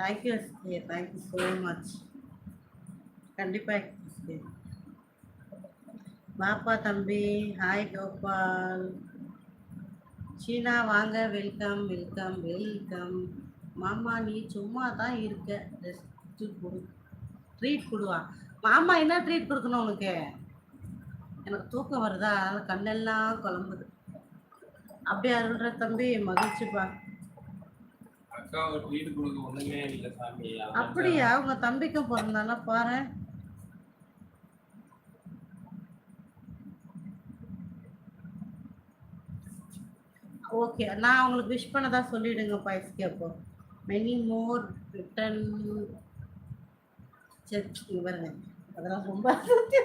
Thank you SK thank you so much கண்டிப்பாக SK பாப்பா தம்பி ஹாய் கோபால். சீனா வாங்க வெல்கம் வெல்கம் வெல்கம் மாமா நீ சும்மா தான் இருக்க ரெஸ்ட் கொடு ட்ரீட் கொடுவா. மாமா என்ன ட்ரீட் கொடுக்கணும் உனக்கு? எனக்கு தூக்கம் வருதா? அதனால் கண்ணெல்லாம் குழம்புது. அப்படியே அருள்ற தம்பி? மகிழ்ச்சிப்பா. அப்படியா? உங்க தம்பிக்கு பிறந்தானா? பாரு. ஓகே நான் உங்களுக்கு விஷ் பண்ணதா சொல்லிடுங்க எஸ்கே அப்போ மெனி மோர் ரிட்டன் சரி பாருங்க. அதெல்லாம் ரொம்ப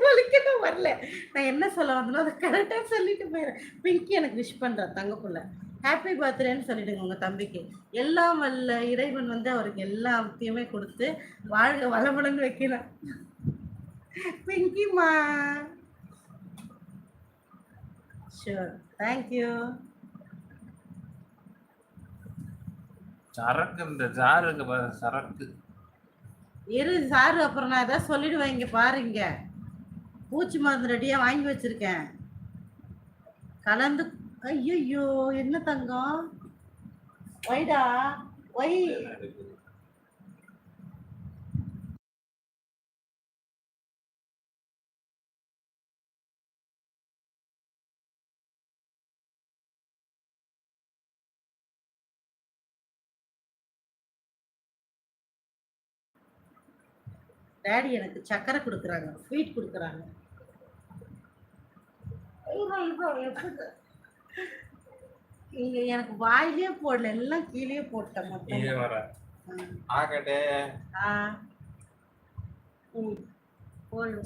வலிக்கணும் வரல. நான் என்ன சொல்ல வந்தனோ அதை கரெக்டாக சொல்லிட்டு போயிடுறேன் பிங்கி எனக்கு விஷ் பண்ணுறேன் தங்கப்புள்ள ஹாப்பி பர்த்டேன்னு சொல்லிடுங்க உங்கள் தம்பிக்கு. எல்லாம் வல்ல இறைவன் வந்து அவருக்கு எல்லாத்தையுமே கொடுத்து வாழ்க வளமுடன் வைக்கணும் பிங்கிமா ஷூர் தேங்க்யூ சரக்கு இந்த பாரு சரக்கு. இரு சாரு அப்புறம் நான் ஏதாவது சொல்லிடுவேன் இங்கே பாருங்க. பூச்சி மருந்து ரெடியாக வாங்கி வச்சிருக்கேன். கலந்து ஐயோ என்ன தங்கம்? ஒய்டா ஒய். டேடி எனக்கு சக்கரை கொடுக்குறாங்க ஸ்வீட் கொடுக்குறாங்க. எனக்கு வாயிலே போடல எல்லாம் கீழே போட்டேன் மொத்தம்.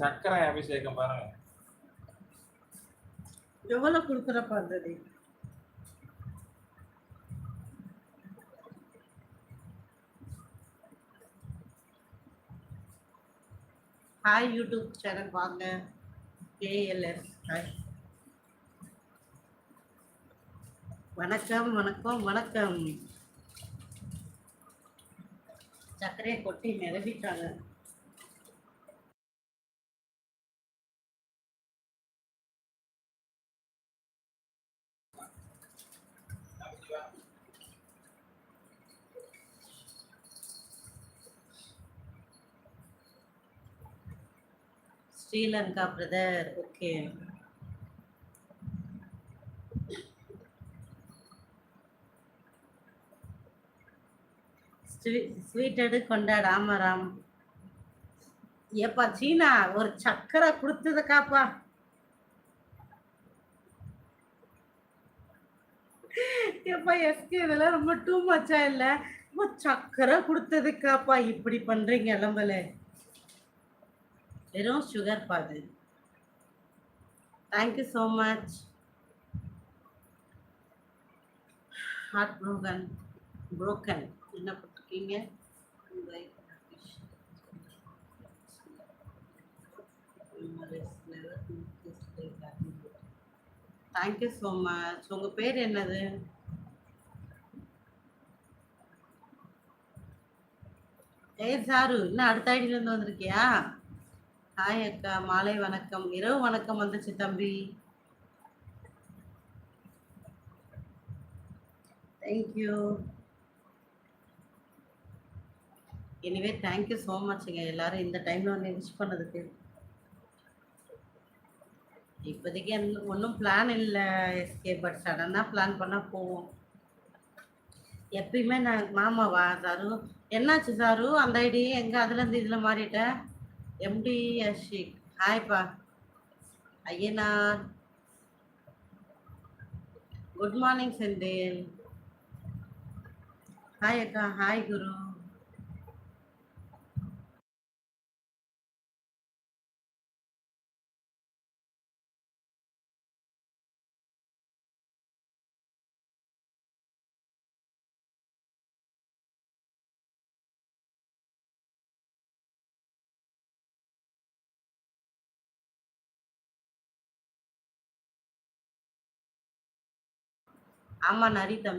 சக்கரை அபிஷேகம் பாருங்க. எவ்வளோ கொடுக்குறப்ப இருந்தது ஹாய் யூடியூப் சேனல் வாங்க. ஏஎல்எஸ் ஹாய் வணக்கம் வணக்கம் வணக்கம். சர்க்கரையை கொட்டி நிரம்பிட்டாங்க ஸ்ரீலங்கா பிரதர் ஓகே. ஸ்வீட்டடு கொண்டாடு ஆமா ராம் ஏப்பா சீனா ஒரு சக்கரை கொடுத்ததுக்காப்பா. ஏப்பா எஸ்கே இதெல்லாம் ரொம்ப டூ மச்சா இல்ல? ரொம்ப சக்கரை கொடுத்ததுக்காப்பா இப்படி பண்றீங்க இளம்பல வெறும் சுகர் பாது thank you so much heart broken broken என்ன போட்டிருக்கீங்க தேங்க்யூ ஸோ மச் உங்கள் பேர் என்னது ஏய் சாரு இன்னும் அடுத்த ஐடியிலேருந்து வந்திருக்கியா? ஹாய் அக்கா மாலை வணக்கம். இரவு வணக்கம் வந்துச்சு தம்பி. Thank you anyway thank you so மச்ங்க எல்லாரும் இந்த டைமில் வந்து விஷ் பண்ணதுக்கு. இப்போதைக்கு ஒன்றும் பிளான் இல்லை எஸ்கே பட் சடனாக பிளான் பண்ணால் போவோம். எப்பயுமே நான் மாமாவா சாரு. என்னாச்சு சாரு? அந்த ஐடி எங்கே? அதுலேருந்து இதில் மாறிட்டேன் MD Ashik ஹாய்ப்பா Ayyanar good morning Senthil. Hi அக்கா. ஹாய் குரு. ஆமா நரி தம்பி